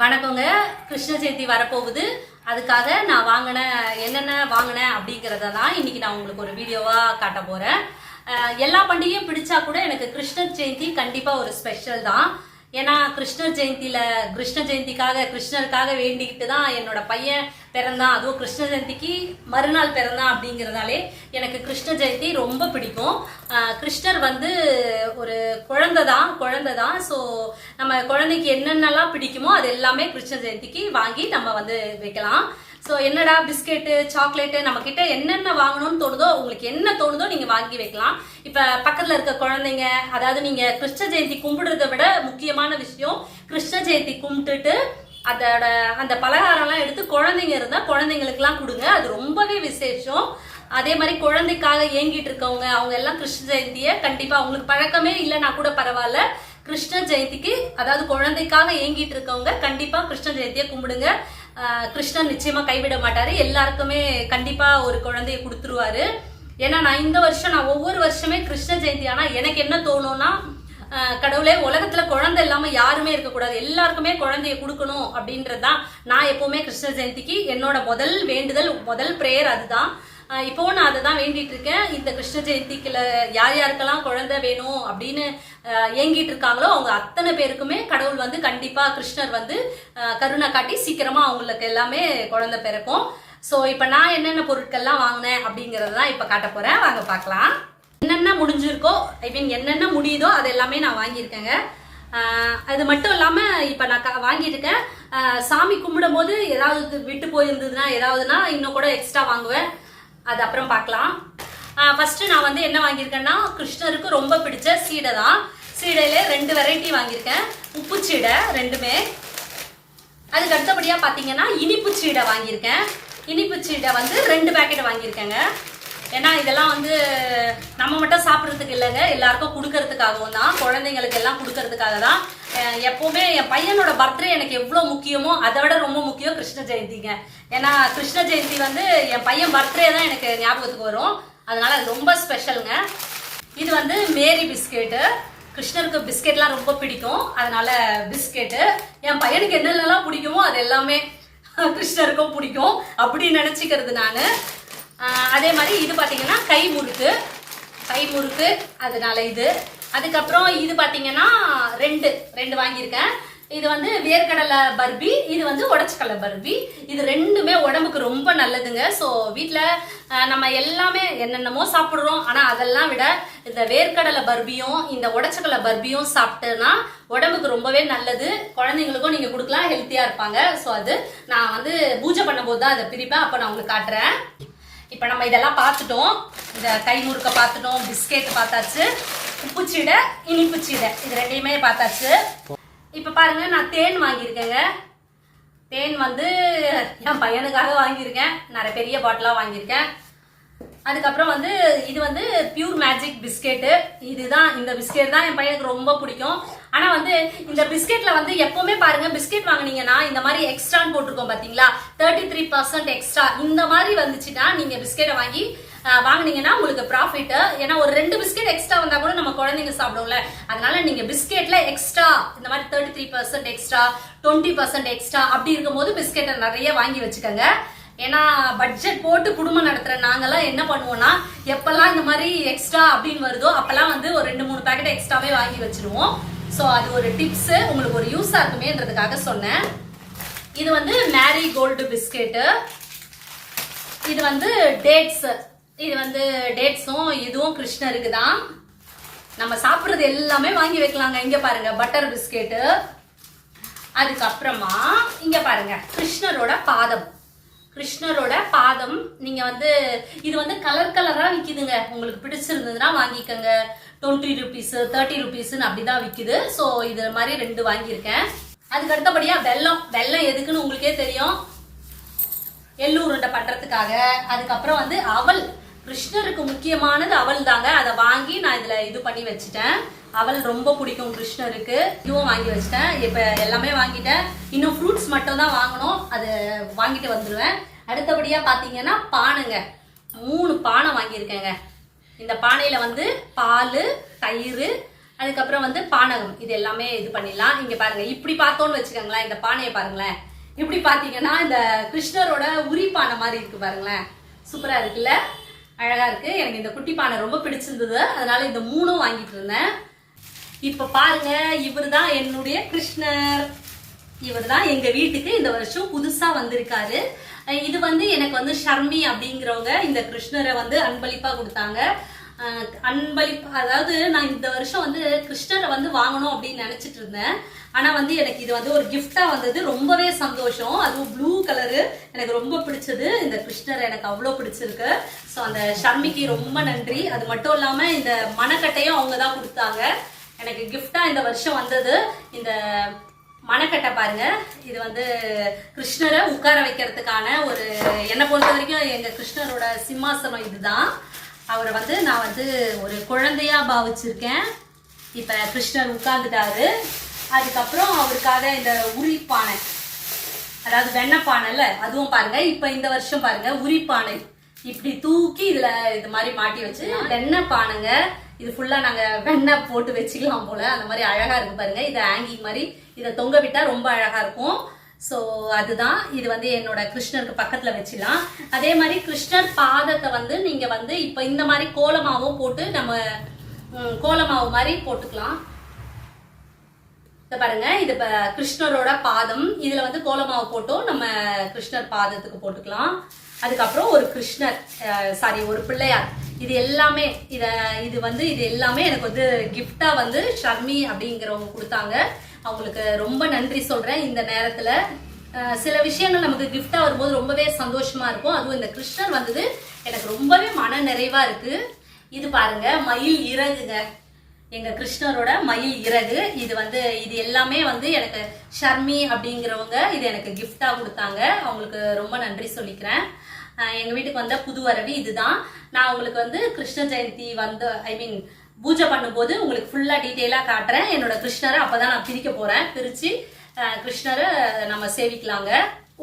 வணக்கங்க. கிருஷ்ண ஜெயந்தி வரப்போகுது. அதுக்காக நான் வாங்கின என்னென்ன வாங்கினேன் அப்படிங்கிறத தான் இன்னைக்கு நான் உங்களுக்கு ஒரு வீடியோவாக காட்ட போகிறேன் எல்லா பண்டிகையும் பிடிச்சா கூட எனக்கு கிருஷ்ண ஜெயந்தி கண்டிப்பாக ஒரு ஸ்பெஷல் தான். ஏன்னா கிருஷ்ண ஜெயந்தியில கிருஷ்ண ஜெயந்திக்காக கிருஷ்ணருக்காக வேண்டிக்கிட்டு தான் என்னோட பையன் பிறந்தான். அதுவும் கிருஷ்ண ஜெயந்திக்கு மறுநாள் பிறந்தான் அப்படிங்கிறதாலே எனக்கு கிருஷ்ண ஜெயந்தி ரொம்ப பிடிக்கும். கிருஷ்ணர் வந்து ஒரு குழந்தை தான் குழந்தை தான். ஸோ நம்ம குழந்தைக்கு என்னென்னலாம் பிடிக்குமோ அது எல்லாமே கிருஷ்ண ஜெயந்திக்கு வாங்கி நம்ம வந்து வைக்கலாம். ஸோ என்னடா பிஸ்கெட்டு சாக்லேட்டு நம்ம கிட்ட என்னென்ன வாங்கணும்னு தோணுதோ உங்களுக்கு என்ன தோணுதோ நீங்க வாங்கி வைக்கலாம். இப்ப பக்கத்துல இருக்க குழந்தைங்க அதாவது நீங்க கிருஷ்ண ஜெயந்தி கும்பிடுறத விட முக்கியமான விஷயம் கிருஷ்ண ஜெயந்தி கும்பிட்டுட்டு அதோட அந்த பலகாரம்லாம் எடுத்து குழந்தைங்க இருந்தா குழந்தைங்களுக்குலாம் கொடுங்க. அது ரொம்பவே விசேஷம். அதே மாதிரி குழந்தைக்காக ஏங்கிட்டு இருக்கவங்க அவங்க எல்லாம் கிருஷ்ண ஜெயந்தியை கண்டிப்பா அவங்களுக்கு பழக்கமே இல்லைன்னா கூட பரவாயில்ல. கிருஷ்ண ஜெயந்திக்கு அதாவது குழந்தைக்காக ஏங்கிட்டு இருக்கவங்க கண்டிப்பா கிருஷ்ண ஜெயந்தியை கும்பிடுங்க. கிருஷ்ணன் நிச்சயமா கைவிட மாட்டாரு. எல்லாருக்குமே கண்டிப்பா ஒரு குழந்தைய கொடுத்துருவாரு. ஏன்னா நான் இந்த வருஷம் நான் ஒவ்வொரு வருஷமே கிருஷ்ண ஜெயந்தி. ஆனா எனக்கு என்ன தோணும்னா கடவுளே உலகத்துல குழந்தை இல்லாம யாருமே இருக்கக்கூடாது. எல்லாருக்குமே குழந்தைய கொடுக்கணும் அப்படின்றது தான் நான் எப்பவுமே கிருஷ்ண ஜெயந்திக்கு என்னோட முதல் வேண்டுதல் முதல் பிரேயர் அதுதான். இப்போவும் நான் அதை தான் வேண்டிட்டு இருக்கேன். இந்த கிருஷ்ண ஜெயந்திக்குல யார் யாருக்கெல்லாம் குழந்தை வேணும் அப்படின்னு ஏங்கிட்டு இருக்காங்களோ அவங்க அத்தனை பேருக்குமே கடவுள் வந்து கண்டிப்பா கிருஷ்ணர் வந்து கருணை காட்டி சீக்கிரமா அவங்களுக்கு எல்லாமே குழந்தை பிறக்கும். ஸோ இப்போ நான் என்னென்ன பொருட்கள்லாம் வாங்கினேன் அப்படிங்கறத இப்போ காட்ட போறேன். வாங்க பார்க்கலாம். என்னென்ன முடிஞ்சிருக்கோ ஐ மீன் என்னென்ன முடியுதோ அது எல்லாமே நான் வாங்கியிருக்கேங்க. அது மட்டும் இல்லாமல் இப்போ நான் க- வாங்கியிருக்கேன் சாமி கும்பிடும் போது ஏதாவது விட்டு போயிருந்ததுன்னா ஏதாவதுன்னா இன்னும் கூட எக்ஸ்ட்ரா வாங்குவேன். அது அப்புறம் பார்க்கலாம் ஃபர்ஸ்ட் நான் வந்து என்ன வாங்கியிருக்கேன்னா கிருஷ்ணருக்கு ரொம்ப பிடிச்ச சீடை தான். சீடையில ரெண்டு வெரைட்டி வாங்கியிருக்கேன். உப்பு சீடை ரெண்டுமே. அதுக்கு அடுத்தபடியா பாத்தீங்கன்னா இனிப்பு சீடை வாங்கியிருக்கேன். இனிப்பு சீடை வந்து ரெண்டு பேக்கெட் வாங்கியிருக்கேங்க. ஏன்னா இதெல்லாம் வந்து நம்ம மட்டும் சாப்பிட்றதுக்கு இல்லைங்க. எல்லாருக்கும் கொடுக்கறதுக்காகவும் தான் குழந்தைங்களுக்கு எல்லாம் கொடுக்கறதுக்காக தான். எப்போவுமே என் பையனோட பர்த்டே எனக்கு எவ்வளோ முக்கியமோ அதை விட ரொம்ப முக்கியம் கிருஷ்ண ஜெயந்திங்க. ஏன்னா கிருஷ்ண ஜெயந்தி வந்து என் பையன் பர்த்டே தான் எனக்கு ஞாபகத்துக்கு வரும். அதனால ரொம்ப ஸ்பெஷலுங்க. இது வந்து மேரி பிஸ்கெட்டு. கிருஷ்ணருக்கு பிஸ்கெட்லாம் ரொம்ப பிடிக்கும். அதனால பிஸ்கெட்டு. என் பையனுக்கு என்னென்னலாம் பிடிக்குமோ அது எல்லாமே கிருஷ்ணருக்கும் பிடிக்கும். அப்படி நினச்சிக்கிறது நான். அதே மாதிரி இது பார்த்தீங்கன்னா கை முறுக்கு. கை முறுக்கு அதனால இது. அதுக்கப்புறம் இது பார்த்தீங்கன்னா ரெண்டு ரெண்டு வாங்கியிருக்கேன். இது வந்து வேர்க்கடலை பர்பி இது வந்து உடச்சக்கடலை பர்பி. இது ரெண்டுமே உடம்புக்கு ரொம்ப நல்லதுங்க. ஸோ வீட்டில் நம்ம எல்லாமே என்னென்னமோ சாப்பிட்றோம். ஆனால் அதெல்லாம் விட இந்த வேர்க்கடலை பர்பியும் இந்த உடச்சக்கடலை பர்பியும் சாப்பிட்டேன்னா உடம்புக்கு ரொம்பவே நல்லது. குழந்தைங்களுக்கும் நீங்கள் கொடுக்கலாம் ஹெல்த்தியாக இருப்பாங்க. ஸோ அது நான் வந்து பூஜை பண்ணும்போது தான் அதை பிரிப்பேன். அப்போ நான் உங்களுக்கு காட்டுறேன். இப்போ நம்ம இதெல்லாம் பார்த்துட்டோம். இந்த கை முறுக்க பார்த்துட்டோம் பிஸ்கெட் பார்த்தாச்சு. உப்பு சீடை இனிப்பு சீடை இது ரெண்டையுமே பார்த்தாச்சு. இப்போ பாருங்க நான் தேன் வாங்கியிருக்கேங்க. தேன் வந்து என் பையனுக்காக வாங்கியிருக்கேன். நிறைய பெரிய பாட்டிலாக வாங்கியிருக்கேன். அதுக்கப்புறம் வந்து இது வந்து பியூர் மேஜிக் பிஸ்கெட்டு இதுதான் இந்த பிஸ்கெட் தான் என் பையனுக்கு ரொம்ப பிடிக்கும். ஆனா வந்து இந்த பிஸ்கெட்ல வந்து எப்பவுமே பாருங்க பிஸ்கெட் வாங்குனீங்கன்னா இந்த மாதிரி எக்ஸ்ட்ரான்னு போட்டிருக்கோம் பாத்தீங்களா? தேர்ட்டி த்ரீ பர்சன்ட் எக்ஸ்ட்ரா இந்த மாதிரி வந்துச்சுன்னா நீங்க பிஸ்கெட்டை வாங்கி வாங்கினீங்கன்னா உங்களுக்கு ப்ராஃபிட் ஏன்னா ஒரு ரெண்டு பிஸ்கெட் எக்ஸ்ட்ரா வந்தா கூட நம்ம குழந்தைங்க சாப்பிடும்ல. அதனால நீங்க பிஸ்கெட்ல எக்ஸ்ட்ரா இந்த மாதிரி thirty three percent extra twenty percent extra அப்படி இருக்கும்போது பிஸ்கெட்டை நிறைய வாங்கி வச்சுக்கோங்க. ஏன்னா பட்ஜெட் போட்டு குடும்பம் நடத்துற நாங்கெல்லாம் என்ன பண்ணுவோம்னா எப்பெல்லாம் இந்த மாதிரி எக்ஸ்ட்ரா அப்படின்னு வருதோ அப்பெல்லாம் வந்து ஒரு ரெண்டு மூணு பேக்கெட் எக்ஸ்ட்ராவே வாங்கி வச்சிருவோம். ஸோ அது ஒரு டிப்ஸ் உங்களுக்கு ஒரு யூஸாக இருக்குமேன்றதுக்காக சொன்னேன். இது வந்து மேரி கோல்டு பிஸ்கெட்டு இது வந்து டேட்ஸ் இது வந்து டேட்ஸும் இதுவும் கிருஷ்ணருக்கு தான். நம்ம சாப்பிட்றது எல்லாமே வாங்கி வைக்கலாங்க. இங்க பாருங்க பட்டர் பிஸ்கெட்டு அதுக்கப்புறமா இங்க பாருங்க கிருஷ்ணரோட பாதம். கிருஷ்ணரோட பாதம் நீங்க வந்து இது வந்து கலர் கலரா விக்குதுங்க. உங்களுக்கு பிடிச்சிருந்ததுன்னா வாங்கிக்கோங்க. டுவெண்ட்டி ருபீஸ் தேர்ட்டி ருபீஸ்னு அப்படிதான் விற்குது ஸோ இது மாதிரி ரெண்டு வாங்கியிருக்கேன். அதுக்கு அடுத்தபடியா வெல்லம். வெல்லம் எதுக்குன்னு உங்களுக்கே தெரியும். எள்ளு உருண்டை பண்றதுக்காக. அதுக்கப்புறம் வந்து அவல். கிருஷ்ணருக்கு முக்கியமானது அவல் தாங்க. அதை வாங்கி நான் இதுல இது பண்ணி வச்சுட்டேன். அவல் ரொம்ப பிடிக்கும் கிருஷ்ணருக்கு. இதுவும் வாங்கி வச்சிட்டேன். இப்ப எல்லாமே வாங்கிட்டேன். இன்னும் ஃப்ரூட்ஸ் மட்டும் தான் வாங்கணும். அது வாங்கிட்டு வந்துடுவேன் அடுத்தபடியா பாத்தீங்கன்னா பானைங்க. மூணு பானை வாங்கியிருக்கேங்க. இந்த பானையில வந்து பால் தயிர் அதுக்கப்புறம் வந்து பானகம். இது எல்லாமே இது பண்ணிடலாம். இங்க பாருங்க இப்படி பார்த்தோன்னு வச்சுக்கோங்களேன் இந்த பானையை பாருங்களேன். இப்படி பார்த்தீங்கன்னா இந்த கிருஷ்ணரோட உரி பானை மாதிரி இருக்கு பாருங்களேன். சூப்பரா இருக்குல்ல? அழகா இருக்கு. எனக்கு இந்த குட்டி பானை ரொம்ப பிடிச்சிருந்தது. அதனால இந்த மூணும் வாங்கிட்டு இருந்தேன். இப்ப பாருங்க இவர் தான் என்னுடைய கிருஷ்ணர். இவர் தான் எங்க வீட்டுக்கு இந்த வருஷம் புதுசா வந்திருக்காரு. இது வந்து எனக்கு வந்து ஷர்மி அப்படிங்கிறவங்க இந்த கிருஷ்ணரை வந்து அன்பளிப்பாக கொடுத்தாங்க. அன்பளிப்பு அதாவது நான் இந்த வருஷம் வந்து கிருஷ்ணரை வந்து வாங்கணும் அப்படின்னு நினச்சிட்டு இருந்தேன். ஆனால் வந்து எனக்கு இது வந்து ஒரு கிஃப்டாக வந்தது. ரொம்பவே சந்தோஷம். அதுவும் ப்ளூ கலரு எனக்கு ரொம்ப பிடிச்சது. இந்த கிருஷ்ணர் எனக்கு அவ்வளோ பிடிச்சிருக்கு. ஸோ அந்த ஷர்மிக்கு ரொம்ப நன்றி. அது மட்டும் இல்லாமல் இந்த மணக்கட்டையும் அவங்க தான் கொடுத்தாங்க. எனக்கு கிஃப்டாக இந்த வருஷம் வந்தது. இந்த மணக்கட்டை பாருங்க. இது வந்து கிருஷ்ணரை உட்கார வைக்கிறதுக்கான ஒரு என்னை பொறுத்த வரைக்கும் எங்க கிருஷ்ணரோட சிம்மாசனம் இதுதான். அவரை வந்து நான் வந்து ஒரு குழந்தையா பாவிச்சிருக்கேன். இப்ப கிருஷ்ணர் உட்கார்ந்துட்டாரு. அதுக்கப்புறம் அவருக்காக இந்த உரிப்பானை அதாவது வெண்ணப்பானைல அதுவும் பாருங்க. இப்ப இந்த வருஷம் பாருங்க உரிப்பானை இப்படி தூக்கி இதுல இது மாதிரி மாட்டி வச்சு வெண்ணெய் பானைங்க. இது ஃபுல்லா நாங்க வெண்ணெய் போட்டு வச்சுக்கலாம் போல. அந்த மாதிரி அழகா இருக்கு பாருங்க. இது ஹேங்கிங் மாதிரி இதை தொங்க விட்டா ரொம்ப அழகா இருக்கும். ஸோ அதுதான். இது வந்து என்னோட கிருஷ்ணருக்கு பக்கத்துல வச்சிடலாம். அதே மாதிரி கிருஷ்ணர் பாதத்தை வந்து நீங்க வந்து இப்ப இந்த மாதிரி கோலமாவும் போட்டு நம்ம கோலமாவு மாதிரி போட்டுக்கலாம். இதை பாருங்க. இது இப்போ கிருஷ்ணரோட பாதம். இதுல வந்து கோலமாவு போட்டோம் நம்ம கிருஷ்ணர் பாதத்துக்கு போட்டுக்கலாம். அதுக்கப்புறம் ஒரு கிருஷ்ணர் சாரி ஒரு பிள்ளையார். இது எல்லாமே இத இது வந்து இது எல்லாமே எனக்கு வந்து gift-ஆ வந்து ஷர்மி அப்படிங்கிறவங்க கொடுத்தாங்க. அவங்களுக்கு ரொம்ப நன்றி சொல்றேன் இந்த நேரத்துல. சில விஷயங்கள் நமக்கு gift-ஆ வரும்போது ரொம்பவே சந்தோஷமா இருக்கும். அதுவும் இந்த கிருஷ்ணர் வந்தது எனக்கு ரொம்பவே மன நிறைவா இருக்கு. இது பாருங்க மயில் இறகுங்க. எங்க கிருஷ்ணரோட மயில் இறகு. இது வந்து இது எல்லாமே வந்து எனக்கு ஷர்மி அப்படிங்கிறவங்க இது எனக்கு gift-ஆ கொடுத்தாங்க. அவங்களுக்கு ரொம்ப நன்றி சொல்லிக்கிறேன். எங்கள் எங்க வீட்டுக்கு வந்த புது வரவி இதுதான். நான் உங்களுக்கு வந்து கிருஷ்ண ஜெயந்தி வந்து ஐ மீன் பூஜை பண்ணும்போது உங்களுக்கு ஃபுல்லாக டீட்டெயிலாக காட்டுறேன். என்னோட கிருஷ்ணரை அப்பதான் நான் பிரிக்க போகிறேன் பிரித்து கிருஷ்ணரை நம்ம சேவிக்கலாங்க.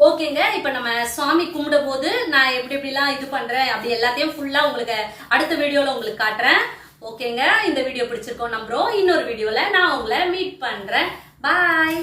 ஓகேங்க. இப்போ நம்ம சுவாமி கும்பிடும் போது நான் எப்படி எப்படிலாம் இது பண்ணுறேன் அப்படி எல்லாத்தையும் ஃபுல்லாக உங்களுக்கு அடுத்த வீடியோவில் உங்களுக்கு காட்டுறேன். ஓகேங்க. இந்த வீடியோ பிடிச்சிருக்கோம் நம்புறோம். இன்னொரு வீடியோவில் நான் உங்களை மீட் பண்ணுறேன் பாய்